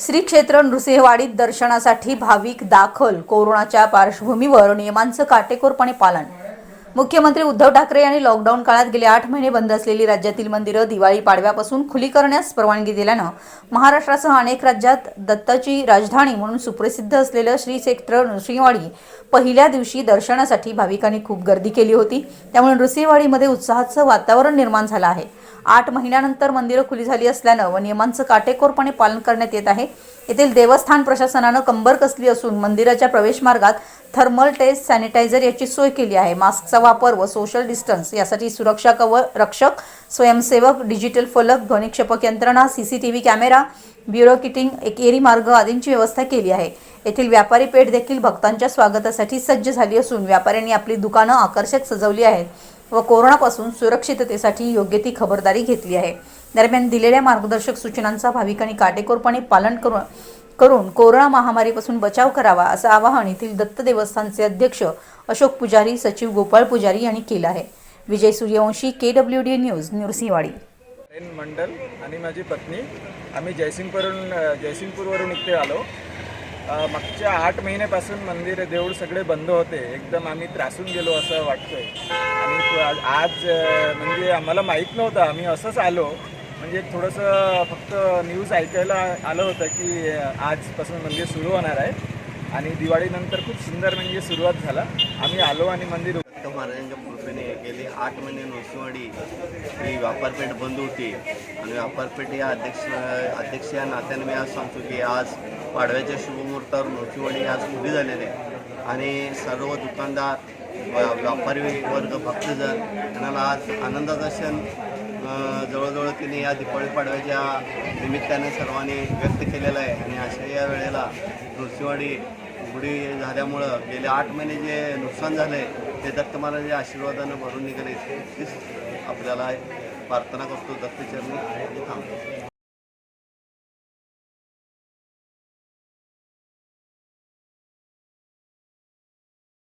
श्री क्षेत्र नृसिंहवाडीत दर्शनासाठी भाविक दाखल. कोरोनाच्या पार्श्वभूमीवर नियमांचं काटेकोरपणे पालन. मुख्यमंत्री उद्धव ठाकरे यांनी लॉकडाऊन काळात गेले आठ महिने बंद असलेली राज्यातील मंदिरं दिवाळी पाडव्यापासून खुली करण्यास परवानगी दिल्यानं महाराष्ट्रासह अनेक राज्यात दत्ताची राजधानी म्हणून सुप्रसिद्ध असलेलं श्री क्षेत्र नृसिंहवाडी पहिल्या दिवशी दर्शनासाठी भाविकांनी खूप गर्दी केली होती. त्यामुळे नृसिंहवाडीमध्ये उत्साहाचं वातावरण निर्माण झालं आहे. आठ महिन्यानंतर मंदिरं खुली झाली असल्यानं व नियमांचं काटेकोरपणे पालन करण्यात येत आहे. येथील देवस्थान प्रशासनानं कंबर कसली असून मंदिराच्या प्रवेशमार्गात थर्मल टेस्ट सॅनिटायझर याची सोय केली आहे. मास्कचा वापर व सोशल डिस्टन्स यासाठी सुरक्षा कवर रक्षक स्वयंसेवक डिजिटल फलक ध्वनिक्षेपक यंत्रणा सीसीटीव्ही कॅमेरा ब्युरो किटिंग एकेरी मार्ग आदींची व्यवस्था केली आहे. येथील व्यापारी पेठ देखील भक्तांच्या स्वागतासाठी सज्ज झाली असून व्यापाऱ्यांनी आपली दुकानं आकर्षक सजवली आहेत. व कोरोनापासून सुरक्षिततेसाठी योग्य ती खबरदारी घेतली आहे. दरम्यान दिलेल्या मार्गदर्शक सूचनांचा भाविकांनी काटेकोरपणे पालन करून करून कोरोना महामारीपासून बचाव करावा असं आवाहन येथील दत्त देवस्थानचे अध्यक्ष अशोक पुजारी सचिव गोपाळ पुजारी यांनी केलं आहे. Vijay Suryavanshi K W D news Nrusinhwadi मंडल आणि माझी पत्नी. आम्ही जयसिंगपूरवरून जयसिंगपूरवरून इथे आलो. मागच्या आठ महिन्यापासून मंदिर देऊळ सगळे बंद होते. एकदम आम्ही त्रासून गेलो असं वाटतंय. आणि आज आज, म्हणजे आम्हाला माहीत नव्हतं. आम्ही असंच आलो. म्हणजे थोडंसं फक्त न्यूज ऐकायला आलं होतं की आजपासून मंदिर सुरू होणार आहे. आणि दिवाळीनंतर खूप सुंदर म्हणजे सुरुवात झाला. आम्ही आलो आणि मंदिर दत्त महाराजांच्या कृपेने गेली आठ महिने नृसिंहवाडी ही व्यापारपेठ बंद होती. आणि व्यापारपेठ या अध्यक्ष अध्यक्ष या नात्याने मी आज सांगतो की आज पाडव्याच्या शुभमुहूर्तावर नृसिंहवाडी आज खुली झालेली आहे. आणि सर्व दुकानदार व्यापारी वर्ग भक्तजन यांना आज आनंदाचा क्षण जवळजवळ तिने या दिपावली पाडव्याच्या निमित्ताने सर्वांनी व्यक्त केलेला आहे. आणि अशा या वेळेला नृसिंहवाडी उघडी झाल्यामुळं गेले आठ महिने जे नुकसान झालं आहे ते दत्त महाराजांच्या आशीर्वादानं भरून निघाले तीच आपल्याला प्रार्थना करतो दत्तचरणी थांबतो